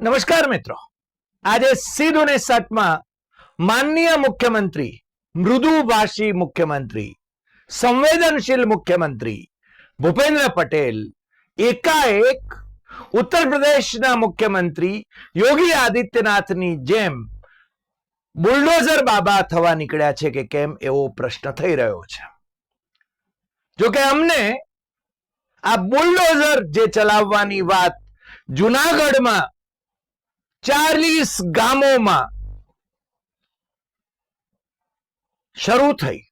નમસ્કાર મિત્રો. આજે સીધું ને સટમાં માનનીય મુખ્યમંત્રી, મૃદુભાષી મુખ્યમંત્રી, સંવેદનશીલ મુખ્યમંત્રી ભૂપેન્દ્ર પટેલ, એકાએક ઉત્તર પ્રદેશના મુખ્યમંત્રી યોગી આદિત્યનાથની જેમ બુલડોઝર બાબા થવા નીકળ્યા છે કે કેમ એવો પ્રશ્ન થઈ રહ્યો છે. જોકે અમને આ બુલડોઝર જે ચલાવવાની વાત જુનાગઢમાં ચાલીસ ગામોમાં શરૂ થઈ.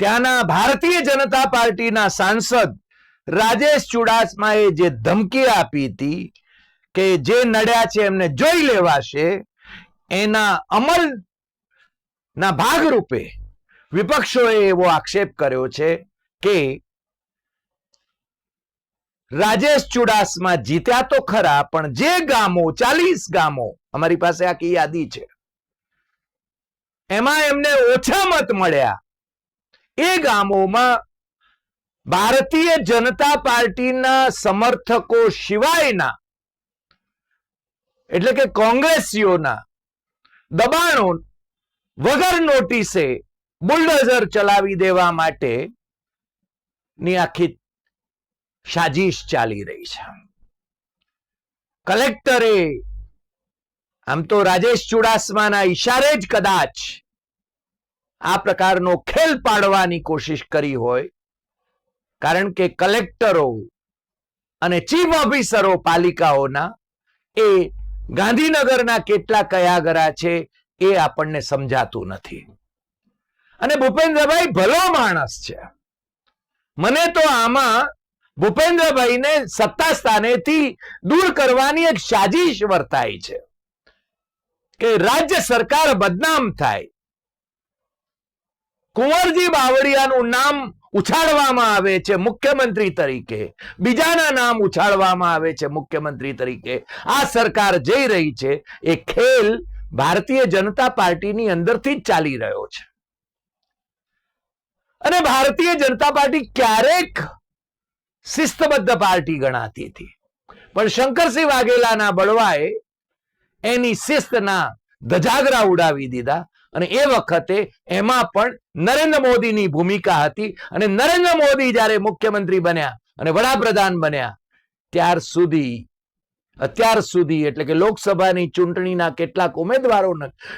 ત્યાંના ભારતીય જનતા પાર્ટીના સાંસદ રાજેશ ચુડાસમાએ જે ધમકી આપી હતી કે જે નડ્યા છે એમને જોઈ લેવાશે, એના અમલ ના ભાગરૂપે વિપક્ષોએ એવો આક્ષેપ કર્યો છે કે રાજેશ ચુડાસમા જીત્યા તો ખરા, પણ જે ગામો, ચાલીસ ગામો અમારી પાસે આખી યાદી છે. એમાં એમને ઓછા મત મળ્યા. એ ગામોમાં ભારતીય જનતા પાર્ટીના સમર્થકો સિવાયના, એટલે કે કોંગ્રેસીઓના દબાણો વગર નોટિસે બુલડોઝર ચલાવી દેવા માટે ની આખી સાજીશ ચાલી રહી છે. કલેક્ટરે, આમ તો રાજેશ ચુડાસમાના ઈશારે જ કદાચ આ પ્રકારનો ખેલ પાડવાની કોશિશ કરી હોય, કારણ કે કલેક્ટરો અને ચીફ ઓફિસરો પાલિકાઓના એ ગાંધીનગરના કેટલા કયાગરા છે એ આપણને સમજાતું નથી. અને ભૂપેન્દ્રભાઈ ભલો માણસ છે. મને તો આમાં ભૂપેન્દ્રભાઈને સત્તા સ્થાનેથી દૂર કરવાની એક સાજીશ વર્તાય છે કે રાજ્ય સરકાર બદનામ થાય. કુંવરજી બાવળિયાનું નામ ઉછાળવામાં આવે છે મુખ્યમંત્રી તરીકે. બીજાના નામ ઉછાળવામાં આવે છે મુખ્યમંત્રી તરીકે. આ સરકાર જઈ રહી છે, એ ખેલ ભારતીય જનતા પાર્ટીની અંદરથી જ ચાલી રહ્યો છે. અને ભારતીય જનતા પાર્ટી ક્યારેક શિસ્તબદ્ધ પાર્ટી ગણાતી હતી. પણ શંકરસિંહ વાઘેલાના બળવાએ એની શિસ્તના ધજાગરા ઉડાવી દીધા અને એ વખતે એમાં પણ નરેન્દ્ર મોદીની ભૂમિકા હતી અને નરેન્દ્ર મોદી જ્યારે મુખ્યમંત્રી બન્યા અને વડાપ્રધાન બન્યા, ત્યાર સુધી, અત્યાર સુધી એટલે કે લોકસભાની ચૂંટણીના કેટલાક ઉમેદવારો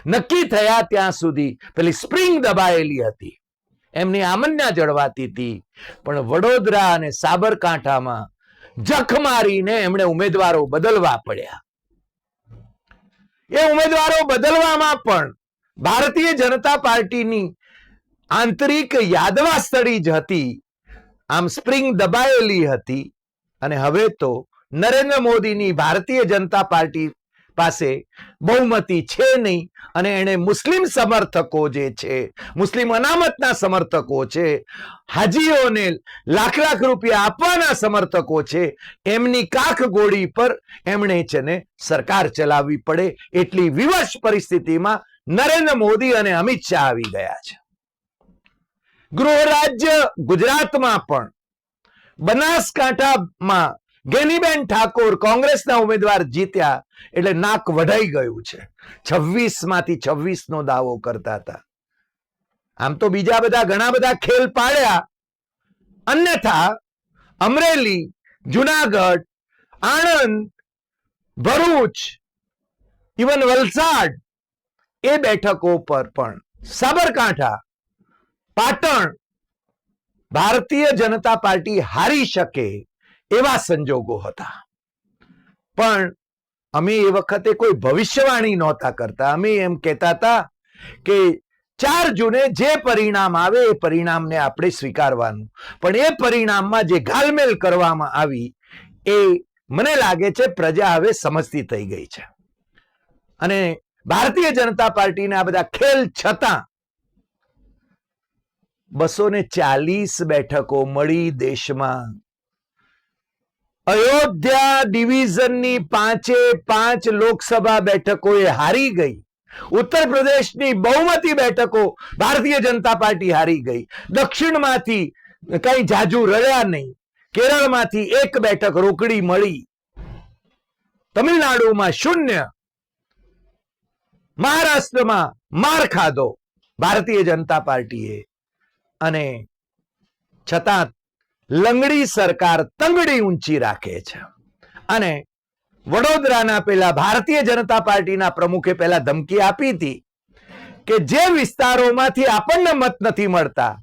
નક્કી થયા ત્યાં સુધી પેલી સ્પ્રિંગ દબાયેલી હતી. એમની આમન્યા જળવાતી હતી. પણ વડોદરા અને સાબરકાંઠામાં જખ મારીને એમણે ઉમેદવારો બદલવા પડ્યા. એ ઉમેદવારો બદલવામાં પણ ભારતીય જનતા પાર્ટીની આંતરિક યાદવાસ્તળી જ હતી. આમ સ્પ્રિંગ દબાયેલી હતી. અને હવે તો નરેન્દ્ર મોદીની ભારતીય જનતા પાર્ટી પાસે બહુમતી છે નહીં અને એણે મુસ્લિમ સમર્થકો જે છે, મુસ્લિમ અનામતના સમર્થકો છે, હાજીઓને લાખ લાખ રૂપિયા આપવાના સમર્થકો છે, એમની કાખ ગોળી પર એમણે છે ને સરકાર ચલાવવી પડે એટલી વિવશ પરિસ્થિતિમાં નરેન્દ્ર મોદી અને અમિત શાહ આવી ગયા છે. ગૃહ રાજ્ય ગુજરાતમાં પણ બનાસકાંઠામાં ગેનીબેન ઠાકોર કોંગ્રેસના ઉમેદવાર જીત્યા એટલે નાક વઢાઈ ગયું છે. છવ્વીસમાંથી છવ્વીસ નો દાવો કરતા હતા. આમ તો બીજા બધા ઘણા બધા ખેલ પાડ્યા. અન્યથા અમરેલી, જુનાગઢ, આણંદ, ભરૂચ, ઇવન વલસાડ એ બેઠકો પર પણ. સાબરકાંઠા, પાટણ, ભારતીય જનતા પાર્ટી હારી શકે એવા સંજોગો હતા. પણ અમે એ વખતે કોઈ ભવિષ્યવાણી નહોતા કરતા. અમે એમ કહેતા હતા કે ચાર જૂને જે પરિણામ આવે એ પરિણામને આપણે સ્વીકારવાનું. પણ એ પરિણામમાં જે ઘાલમેલ કરવામાં આવી એ મને લાગે છે પ્રજા હવે સમજતી થઈ ગઈ છે. અને ભારતીય જનતા પાર્ટીને આ બધા ખેલ છતાં બસો ને ચાલીસ બેઠકો મળી દેશમાં અયોધ્યા ડિવિઝનની પાંચે પાંચ લોકસભા બેઠકો એ હારી ગઈ. ઉત્તર પ્રદેશની બહુમતી બેઠકો ભારતીય જનતા પાર્ટી હારી ગઈ. દક્ષિણમાંથી કઈ જાજુ રડ્યા નહીં. કેરળમાંથી એક બેઠક રોકડી મળી. તમિલનાડુમાં શૂન્ય. મહારાષ્ટ્રમાં માર ખાધો ભારતીય જનતા પાર્ટીએ. અને છતાં લંગડી સરકાર તંગડી ઊંચી રાખે છે. અને વડોદરાના પેલા ભારતીય જનતા પાર્ટીના પ્રમુખે પેલા ધમકી આપી હતી કે જે વિસ્તારોમાંથી આપણને મત નથી મળતા,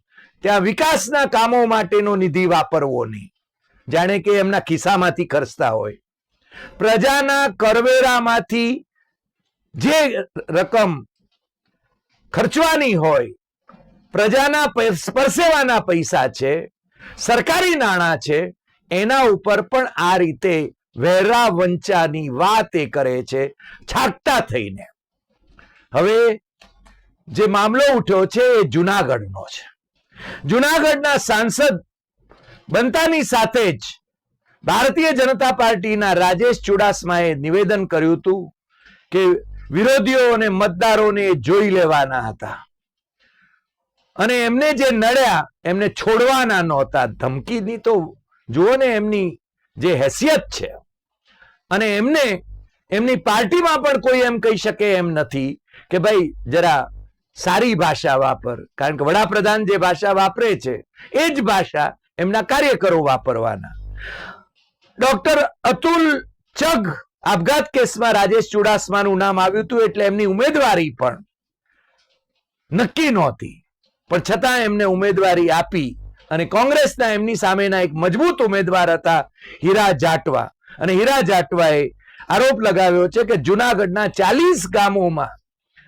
ત્યાં વિકાસના કામો માટેનો નિધિ વાપરવો નહીં. જાણે કે એમના ખિસ્સામાંથી ખર્ચતા હોય. પ્રજાના કરવેરામાંથી જે રકમ ખર્ચવાની હોય, પ્રજાના સ્પર્શેવાના પૈસા છે સરકારી નાણાં છે, એના ઉપર પણ આ રીતે વેરા વંચાની વાત એ કરે છે, છાટતા થઈને. હવે, જે મામલો ઉઠ્યો છે એ જુનાગઢનો છે. જુનાગઢના સાંસદ બનતાની સાથે જ ભારતીય જનતા પાર્ટીના રાજેશ ચુડાસમાએ નિવેદન કર્યું હતું કે વિરોધીઓ અને મતદારોને જોઈ લેવાના હતા. અને એમને જે નડ્યા, એમને છોડવાના નહોતા. ધમકીની તો જુઓ ને એમની જે હેસિયત છે. અને એમને, એમની પાર્ટીમાં પણ કોઈ એમ કહી શકે એમ નથી કે ભાઈ, જરા સારી ભાષા વાપર. કારણ કે વડાપ્રધાન જે ભાષા વાપરે છે, એ જ ભાષા એમના કાર્યકરો વાપરવાના. ડોક્ટર અતુલ ચગ આપઘાત કેસમાં રાજેશ ચુડાસમાનું નામ આવ્યું હતું એટલે એમની ઉમેદવારી પણ નક્કી નહોતી. પણ છતાં એમને ઉમેદવારી આપી અને કોંગ્રેસના એમની સામેના એક મજબૂત ઉમેદવાર હતા હીરા જાટવા. અને હીરા જાટવાએ આરોપ લગાવ્યો છે કે જુનાગઢના ચાલીસ ગામોમાં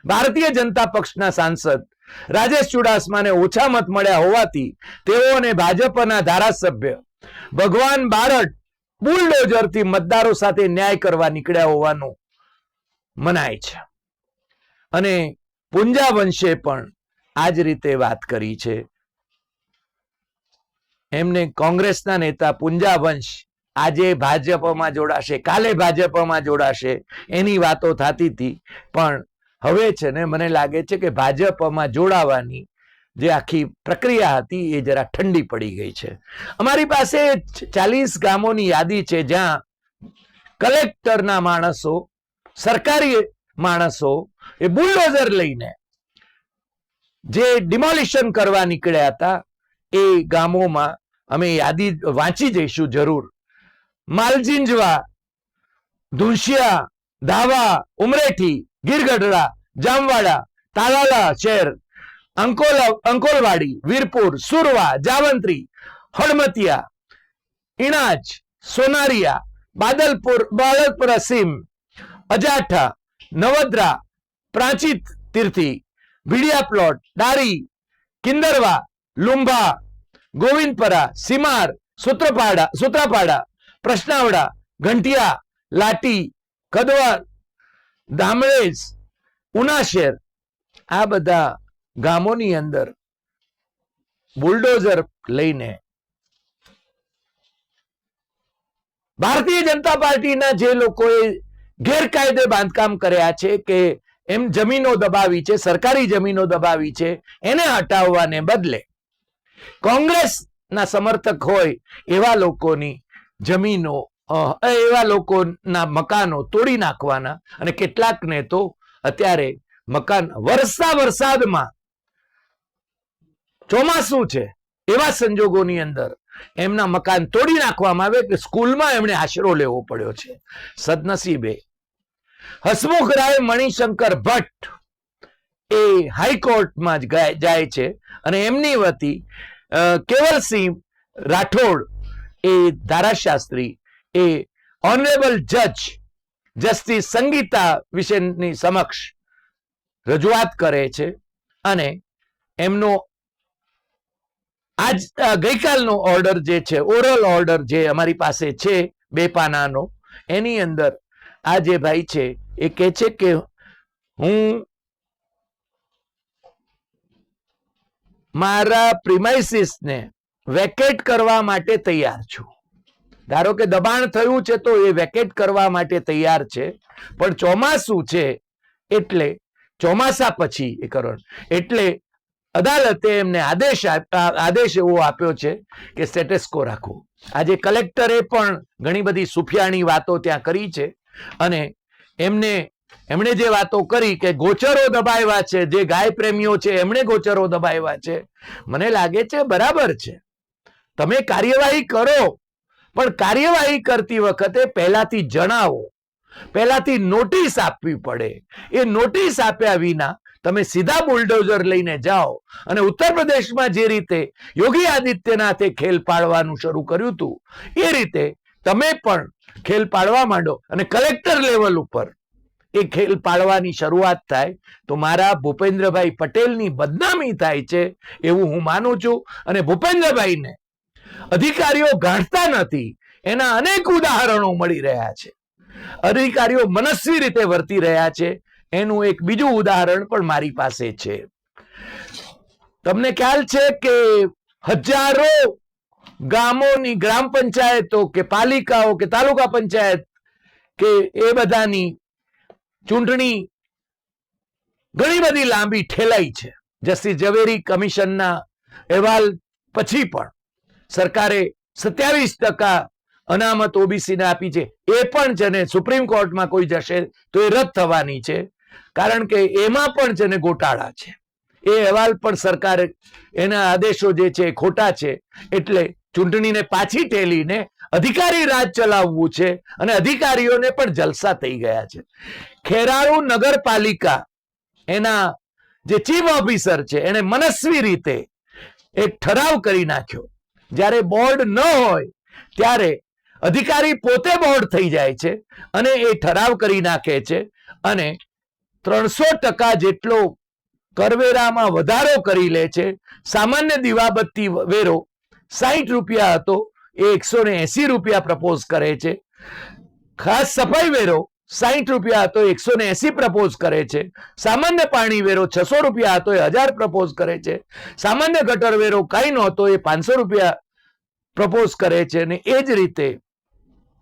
ભારતીય જનતા પક્ષના સાંસદ રાજેશ ચુડાસમાને ઓછા મત મળ્યા હોવાથી તેઓ અને ભાજપના ધારાસભ્ય ભગવાન બારટ બુલડોઝરથી મતદારો સાથે ન્યાય કરવા નીકળ્યા હોવાનું મનાય છે. અને પુંજા વંશે પણ આ જ રીતે વાત કરી છે. એમને કોંગ્રેસના નેતા પુંજાવંશ આજે ભાજપમાં જોડાશે, કાલે ભાજપમાં જોડાશે, એની વાતો થતી હતી. પણ હવે છે ને મને લાગે છે કે ભાજપમાં જોડાવાની જે આખી પ્રક્રિયા હતી એ જરા ઠંડી પડી ગઈ છે. અમારી પાસે ચાલીસ ગામોની યાદી છે જ્યાં કલેક્ટરના માણસો, સરકારી માણસો એ બુલડોઝર લઈને જે ડિમોલિશન કરવા નીકળ્યા હતા, એ ગામોમાં અમે યાદી વાંચી જઈશું જરૂર. માલજીંજવા, ધુંશિયા, ધાવા, ઉમરેઠી, ગીરગઢડા, જામવાડા, તાલાલા શહેર, અંકોલ, અંકોલવાડી, વીરપુર, સુરવા, જાવંત્રી, હળમતિયા ઇણાજ સોનારિયા, બાદલપુર બાળકપુરા સીમ અજાઠા, નવદ્રા, પ્રાચિત તીર્થી ભીડિયા પ્લોટ ડારી કિંદરવા લુંભા ગોવિંદપરા, સીમાર, સૂત્રપાડા, સૂત્રાપાડા, પ્રશ્નાવડા, ઘંટિયા, લાટી કદવા ધામળેજ ઉનાશેર. આ બધા ગામોની અંદર બુલડોઝર લઈને ભારતીય જનતા પાર્ટીના જે લોકોએ ગેરકાયદે બાંધકામ કર્યા છે કે એમ જમીનો દબાવી છે, સરકારી જમીનો દબાવી છે, એને હટાવવાને બદલે કોંગ્રેસના સમર્થક હોય એવા લોકોની જમીનો એવા લોકોના મકાનો તોડી નાખવાના અને કેટલાકને તો અત્યારે મકાન વરસા વરસાદમાં ચોમાસું છે, એવા સંજોગોની અંદર એમના મકાન તોડી નાખવામાં આવે કે સ્કૂલમાં એમણે આશરો લેવો પડ્યો છે. સદનસીબે હસમુખ રાય મણિશંકર ભટ્ટ એ હાઈકોર્ટમાં જ જાય છે અને એમની વતી કેવલસિંહ રાઠોડ એ ધારાશાસ્ત્રી, એ ઓનરેબલ જજ જસ્ટિસ સંગીતા વિશેની સમક્ષ રજૂઆત કરે છે અને એમનો આજ ગઈકાલનો ઓર્ડર જે છે, ઓરલ ઓર્ડર જે અમારી પાસે છે બે પાનાનો એની અંદર આ જે ભાઈ છે, એ કહે છે કે હું મારા પ્રિમાઇસીસને વેકેટ કરવા માટે તૈયાર છું. ધારો કે દબાણ થયું છે તો એ વેકેટ કરવા માટે તૈયાર છે, પણ ચોમાસું છે એટલે ચોમાસા પછી એ કરણ, એટલે અદાલતે એમને આદેશ આદેશ એવો આપ્યો છે કે સ્ટેટસ્કો રાખો. આજે કલેક્ટરે પણ ઘણી બધી સુફિયાણી વાતો ત્યાં કરી છે અને એમને, એમણે જે વાતો કરી કે ગોચરો દબાવ્યા છે, જે ગાય પ્રેમીઓ છે, એમણે ગોચરો દબાવ્યા છે, મને લાગે છે બરાબર છે. તમે કાર્યવાહી કરો, પણ કાર્યવાહી કરતી વખતે પહેલાથી જણાવો, પહેલાથી નોટિસ આપવી પડે. એ નોટિસ આપ્યા વિના તમે સીધા બુલડોઝર લઈને જાઓ અને ઉત્તર પ્રદેશમાં જે રીતે યોગી આદિત્યનાથે ખેલ પાડવાનું શરૂ કર્યું હતું, એ રીતે તમે પણ ખેલ પાડવા માંડો અને કલેક્ટર લેવલ ઉપર એ ખેલ પાડવાની શરૂઆત થાય તો મારા ભૂપેન્દ્રભાઈ પટેલની બદનામી થાય છે એવું હું માનું છું અને ભૂપેન્દ્રભાઈને અધિકારીઓ ગાંઠતા નથી, એના અનેક ઉદાહરણો મળી રહ્યા છે. અધિકારીઓ મનસ્વી રીતે વર્તી રહ્યા છે, એનું એક બીજું ઉદાહરણ પણ મારી પાસે છે. તમને ખ્યાલ છે કે હજારો ગામોની, ગ્રામ પંચાયતો કે પાલિકાઓ કે તાલુકા પંચાયત કે એ બધાની ચૂંટણી ઘણી બધી લાંબી ઠેલાઈ છે. જસ્ટિસ ઝવેરી કમિશનના અહેવાલ પછી પણ સરકારે સત્યાવીસ ટકા અનામત ઓબીસીને આપી છે. એ પણ જેને સુપ્રીમ કોર્ટમાં કોઈ જશે તો એ રદ થવાની છે. કારણ કે એમાં પણ જેને ગોટાળા છે. એ અહેવાલ પણ સરકારે, એના આદેશો જે છે ખોટા છે. એટલે ચૂંટણીને પાછી ઠેલીને અધિકારી રાજ ચલાવવું છે અને અધિકારીઓને પણ જલસા થઈ ગયા છે. ખેરાળુ નગરપાલિકા એના જે ચીફ ઓફિસર છે એને મનસ્વી રીતે એક ઠરાવ કરી નાખ્યો. જ્યારે બોર્ડ ન હોય, ત્યારે અધિકારી પોતે બોર્ડ થઈ જાય છે અને એ ઠરાવ કરી નાખે છે અને ત્રણસો ટકા જેટલો કરવેરામાં વધારો કરી લે છે. સામાન્ય દીવાબત્તી વેરો સાહીઠ રૂપિયા હતો, એ એકસો ને એસી રૂપિયા પ્રપોઝ કરે છે. ખાસ સફાઈ વેરો સાહીઠ રૂપિયા હતો એકસો ને એસી પ્રપોઝ કરે છે. સામાન્ય પાણી વેરો છસો રૂપિયા હતો, એ હજાર પ્રપોઝ કરે છે. સામાન્ય ગટર વેરો કઈ નહોતો, એ પાંચસો રૂપિયા પ્રપોઝ કરે છે. અને એ જ રીતે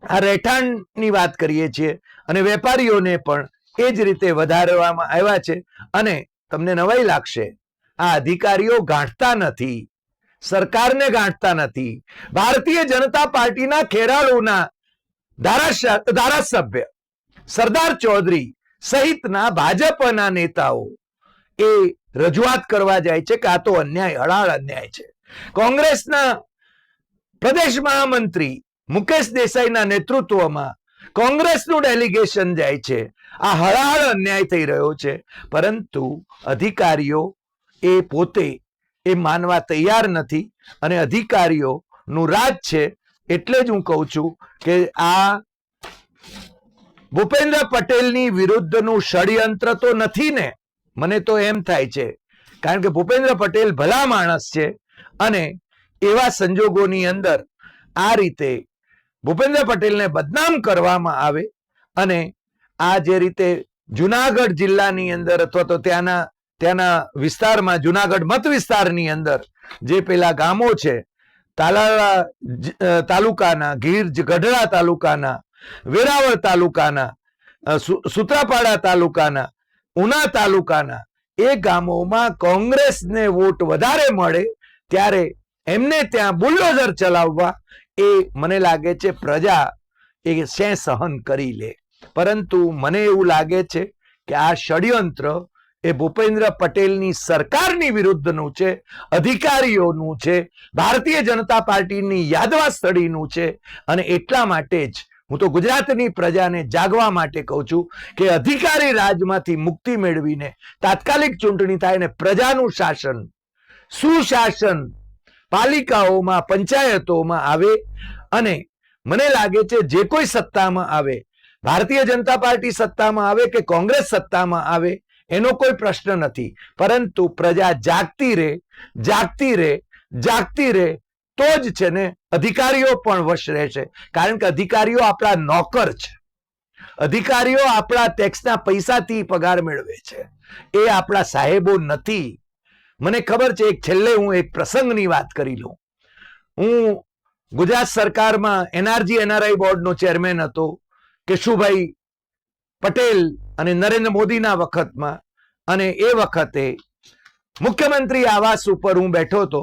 આ રહેઠાણની વાત કરીએ છીએ અને વેપારીઓને પણ એ જ રીતે વધારવામાં આવ્યા છે. અને તમને નવાઈ લાગશે, આ અધિકારીઓ ગાંઠતા નથી. સરકારને ગાંઠતા નથી. ભારતીય જનતા પાર્ટીના ખેરાળુના ધારાસભ્ય સરદાર ચૌધરી સહિતના ભાજપના નેતાઓ એ રજૂઆત કરવા જાય છે કે આ તો અન્યાય, હળાળ અન્યાય છે. કોંગ્રેસના પ્રદેશ મહામંત્રી મુકેશ દેસાઈના નેતૃત્વમાં કોંગ્રેસનું ડેલિગેશન જાય છે. આ હળાહળ અન્યાય થઈ રહ્યો છે. પરંતુ અધિકારીઓ એ પોતે એ માનવા તૈયાર નથી અને અધિકારીઓનું રાજ છે એટલે જ હું કહું છું કે આ ભૂપેન્દ્ર પટેલની વિરુદ્ધનું ષડયંત્ર તો નથી ને? મને તો એમ થાય છે. કારણ કે ભૂપેન્દ્ર પટેલ ભલા માણસ છે અને એવા સંજોગોની અંદર આ રીતે ભૂપેન્દ્ર પટેલને બદનામ કરવામાં આવે અને આ જે રીતે જુનાગઢ જિલ્લાની અંદર અથવા તો ત્યાંના ત્યાંના વિસ્તારમાં જુનાગઢ મત વિસ્તારની અંદર જે પેલા ગામો છે તાલાળા તાલુકાના, ગીર ગઢડા તાલુકાના, વેરાવળ તાલુકાના સુત્રાપાડા તાલુકાના, ઉના તાલુકાના, એ ગામોમાં કોંગ્રેસને વોટ વધારે મળે ત્યારે એમને ત્યાં બુલડોઝર ચલાવવા એ મને લાગે છે પ્રજા એ શે સહન કરી લે. પરંતુ મને એવું લાગે છે કે આ ષડયંત્ર એ ભૂપેન્દ્ર પટેલની સરકારની વિરુદ્ધનું છે, અધિકારીઓનું છે, ભારતીય જનતા પાર્ટીની યાદવા સ્થળીનું છે. અને એટલા માટે જ હું તો ગુજરાતની પ્રજાને જાગવા માટે કહું છું કે અધિકારી રાજમાંથી મુક્તિ મેળવીને તાત્કાલિક ચૂંટણી થાય ને પ્રજાનું શાસન, સુશાસન પાલિકાઓમાં, પંચાયતોમાં આવે. અને મને લાગે છે જે કોઈ સત્તામાં આવે, ભારતીય જનતા પાર્ટી સત્તામાં આવે કે કોંગ્રેસ સત્તામાં આવે એનો કોઈ પ્રશ્ન નથી. પરંતુ પ્રજા જાગતી રહે જાગતી રહે જાગતી રહે તો જ છે ને અધિકારીઓ પણ વશ રહેશે કારણ કે અધિકારીઓ આપણા નોકર છે. અધિકારીઓ આપણા ટેક્સના પૈસાથી પગાર મેળવે છે. એ આપણા સાહેબો નથી. મને ખબર છે, એક છેલ્લે હું એક પ્રસંગની વાત કરી લઉં. હું ગુજરાત સરકારમાં એનઆરજી એનઆરઆઈ બોર્ડનો ચેરમેન હતો. કેશુભાઈ પટેલ અને નરેન્દ્ર મોદીના વખતમાં અને એ વખતે મુખ્યમંત્રી આવાસ ઉપર હું બેઠો હતો.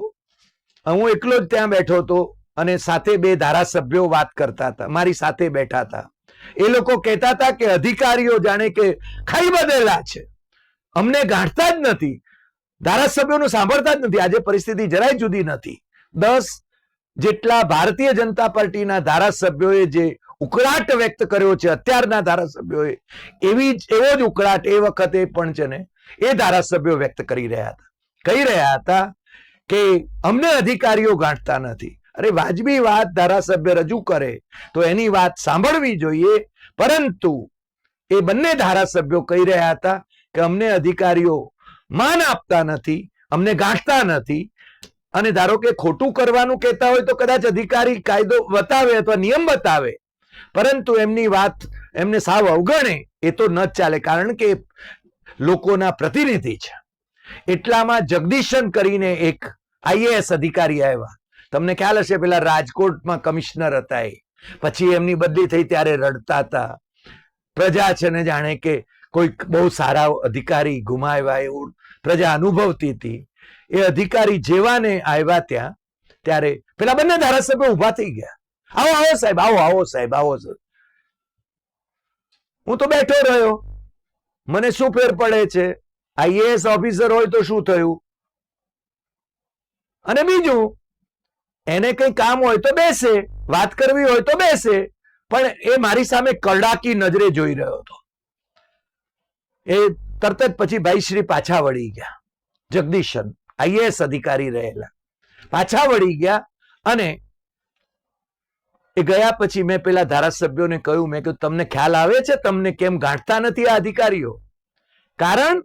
હું એકલો જ ત્યાં બેઠો હતો અને સાથે બે ધારાસભ્યો વાત કરતા હતા, મારી સાથે બેઠા હતા. એ લોકો કહેતા હતા કે અધિકારીઓ જાણે કે ખાઈ બધેલા છે. અમને ગાંઠતા જ નથી. ધારાસભ્યોનું સાંભળતા જ નથી. આજે પરિસ્થિતિ જરાય જુદી નથી. દસ જેટલા ભારતીય જનતા પાર્ટીના ધારાસભ્યોએ જે ઉકળાટ વ્યક્ત કર્યો છે અત્યારના ધારાસભ્યોએ. એવી જ, એવો જ ઉકળાટ એ વખતે પણ છે ને, એ ધારાસભ્યો વ્યક્ત કરી રહ્યા હતા. કહી રહ્યા હતા કે અમને અધિકારીઓ ગાંઠતા નથી. અરે વાજબી વાત ધારાસભ્ય રજૂ કરે તો એની વાત સાંભળવી જોઈએ. પરંતુ એ બંને ધારાસભ્યો કહી રહ્યા હતા કે અમને અધિકારીઓ માન આપતા નથી, અમને ગાંઠતા નથી. અને ધારો કે ખોટું કરવાનું કહેતા હોય તો કદાચ અધિકારી કાયદો બતાવે અથવા નિયમ બતાવે પરંતુ એમની વાત એમને સાવ અવગણે, એ તો ન ચાલે, કારણ કે લોકોના પ્રતિનિધિ છે. એટલામાં જગદીશન કરીને એક આઈએએસ અધિકારી આવ્યા. તમને ખ્યાલ હશે, પેલા રાજકોટમાં કમિશનર હતા એ. પછી એમની બદલી થઈ, ત્યારે રડતા હતા. પ્રજા છે ને જાણે કે કોઈક બહુ સારા અધિકારી ગુમાવ્યા એવું પ્રજા અનુભવતી હતી. એ અધિકારી જેવાને આવ્યા ત્યાં, ત્યારે પેલા બંને ધારાસભ્યો ઊભા થઈ ગયા. આવો આવો સાહેબ, આવો આવો સાહેબ, આવો સર. હું તો બેઠો રહ્યો. મને શું ફેર પડે છે? આઈએએસ ઓફિસર હોય તો શું થયું? અને બીજું, એને કઈ કામ હોય તો બેસે, વાત કરવી હોય તો બેસે, પણ એ મારી સામે કડાકી નજરે જોઈ રહ્યો હતો. એ તરત જ પછી ભાઈ શ્રી પાછા વળી ગયા. જગદીશન, આઈએએસ અધિકારી રહેલા. પાછા વળી ગયા અને એ ગયા પછી મેં પેલા ધારાસભ્યોને કહ્યું, મેં કહ્યું તમને ખ્યાલ આવે છે તમને કેમ ગાંઠતા નથી આ અધિકારીઓ? કારણ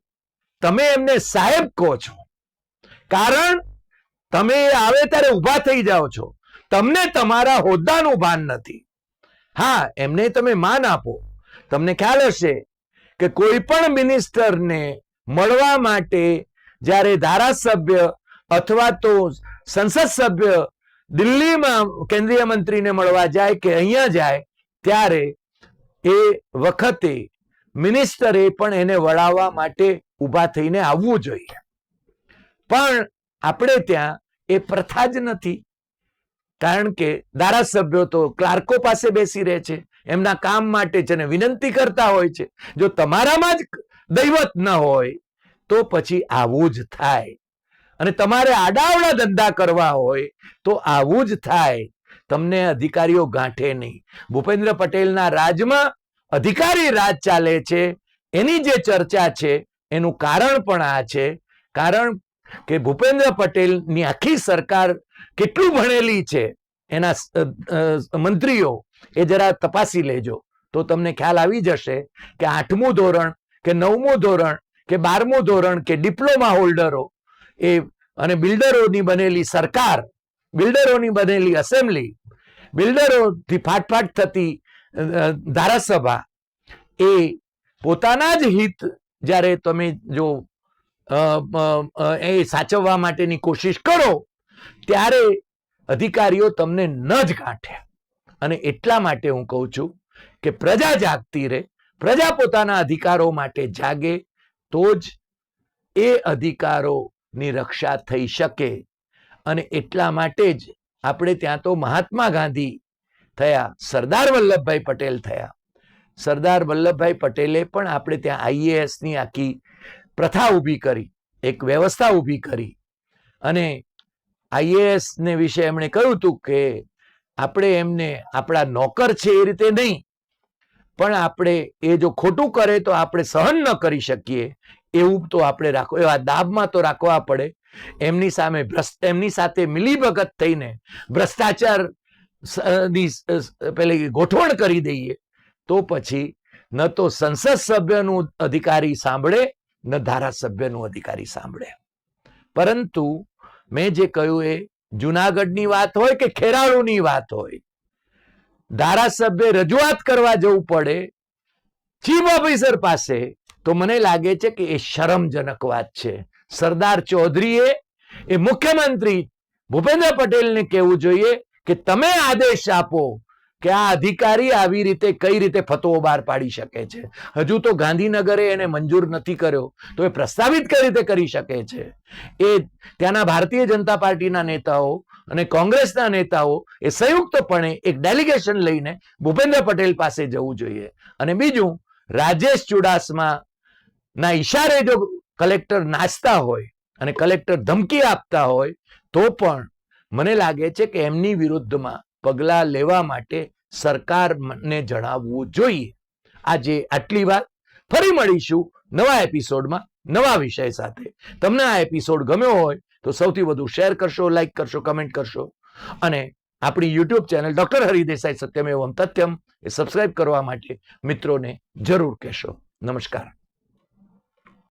તમે એમને સાહેબ કહો છો. કારણ તમે આવે ત્યારે ઊભા થઈ જાઓ છો. તમને તમારા હોદ્દાનું ભાન નથી. હા, એમને તમે માન આપો. તમને ખ્યાલ હશે કે કોઈ પણ મિનિસ્ટરને મળવા માટે જ્યારે ધારાસભ્ય અથવા તો સંસદ સભ્ય દિલ્હીમાં કેન્દ્રીય મંત્રીને મળવા જાય કે અહીંયા જાય, ત્યારે એ વખતે મિનિસ્ટરે પણ એને વળાવવા માટે ઊભા થઈને આવવું જોઈએ. પણ આપણે ત્યાં એ પ્રથા જ નથી. કારણ કે ધારાસભ્યો તો ક્લાર્કો પાસે બેસી રહે છે, એમના કામ માટે જેને વિનંતી કરતા હોય છે. જો તમારામાં જ દૈવત ન હોય, તો પછી આવું જ થાય. અને તમારે આડાવડા ધંધા કરવા હોય તો આવું જ થાય. તમને અધિકારીઓ ગાંઠે નહીં. ભૂપેન્દ્ર પટેલના રાજમાં અધિકારી રાજ ચાલે છે. એની જે ચર્ચા છે, એનું કારણ પણ આ છે. કારણ કે ભૂપેન્દ્ર પટેલની આખી સરકાર કેટલું ભણેલી છે, એના મંત્રીઓ, એ જરા તપાસી લેજો. તો તમને ખ્યાલ આવી જશે કે આઠમું ધોરણ, કે નવમું ધોરણ, કે બારમું ધોરણ, કે ડિપ્લોમા હોલ્ડરો એ અને બિલ્ડરોની બનેલી સરકાર, બિલ્ડરોની બનેલી અસેમ્બલી બિલ્ડરોથી ફાટફાટ થતી ધારાસભા એ પોતાના જ હિત જ્યારે તમે જો એ સાચવવા માટેની કોશિશ કરો, ત્યારે અધિકારીઓ તમને ન જ ગાંઠે. અને એટલા માટે હું કહું છું કે પ્રજા જાગતી રહે, પ્રજા પોતાના અધિકારો માટે જાગે, તો જ એ અધિકારોની રક્ષા થઈ શકે. અને એટલા માટે જ આપણે ત્યાં તો મહાત્મા ગાંધી થયા, સરદાર વલ્લભભાઈ પટેલ થયા. સરદાર વલ્લભભાઈ પટેલે પણ આપણે ત્યાં આઈએએસની આખી પ્રથા ઊભી કરી, એક વ્યવસ્થા ઊભી કરી. અને આઈએએસને વિશે એમણે કહ્યું હતું કે આપણે એમને આપણા નોકર છે એ રીતે નહીં, પણ આપણે એ જો ખોટું કરે તો આપણે સહન ન કરી શકીએ એવું તો આપણે રાખો, એવા દાબમાં તો રાખવા પડે. એમની સામે એમની સાથે મિલીભગત થઈને ભ્રષ્ટાચાર પેલી ગોઠવણ કરી દઈએ, તો પછી ન તો સંસદ સભ્યનું અધિકારી સાંભળે, ન ધારાસભ્યનું અધિકારી સાંભળે. પરંતુ મેં જે કહ્યું એ જુનાગઢની વાત હોય કે ખેરાળુની વાત હોય, ધારાસભ્ય રજૂઆત કરવા જવું પડે, ચીફ ઓફિસર પાસે તો મને લાગે છે કે એ શરમજનક વાત છે. સરદાર ચૌધરીએ, એ મુખ્યમંત્રી ભૂપેન્દ્ર પટેલને કહેવું જોઈએ કે તમે આદેશ આપો કે આ અધિકારી આવી રીતે કઈ રીતે ફતવો બહાર પાડી શકે છે. હજુ તો ગાંધીનગરે એને મંજૂર નથી કર્યો, તો એ પ્રસ્તાવિત કઈ રીતે કરી શકે છે? એ ત્યાંના ભારતીય જનતા પાર્ટીના નેતાઓ અને કોંગ્રેસના નેતાઓ એ સંયુક્તપણે એક ડેલિગેશન લઈને ભૂપેન્દ્ર પટેલ પાસે જવું જોઈએ. અને બીજું, રાજેશ ચુડાસમા ના ઈશારે જો કલેક્ટર નાચતા હોય અને કલેક્ટર ધમકી આપતા હોય, તો પણ મને લાગે છે કે એમની વિરુદ્ધમાં પગલાં લેવા માટે સરકારને જણાવવું જોઈએ. આજે આટલી વાત. ફરી મળીશું નવા એપિસોડમાં, નવા વિષય સાથે. તમને આ એપિસોડ ગમ્યો હોય, તો સૌથી વધુ શેર કરશો, લાઈક કરશો, કમેન્ટ કરશો. અને આપણી યુટ્યુબ ચેનલ ડોક્ટર હરિદેસાઈ સત્યમ એવમ તથ્યમ એ સબસ્ક્રાઇબ કરવા માટે મિત્રોને જરૂર કહેશો. નમસ્કાર.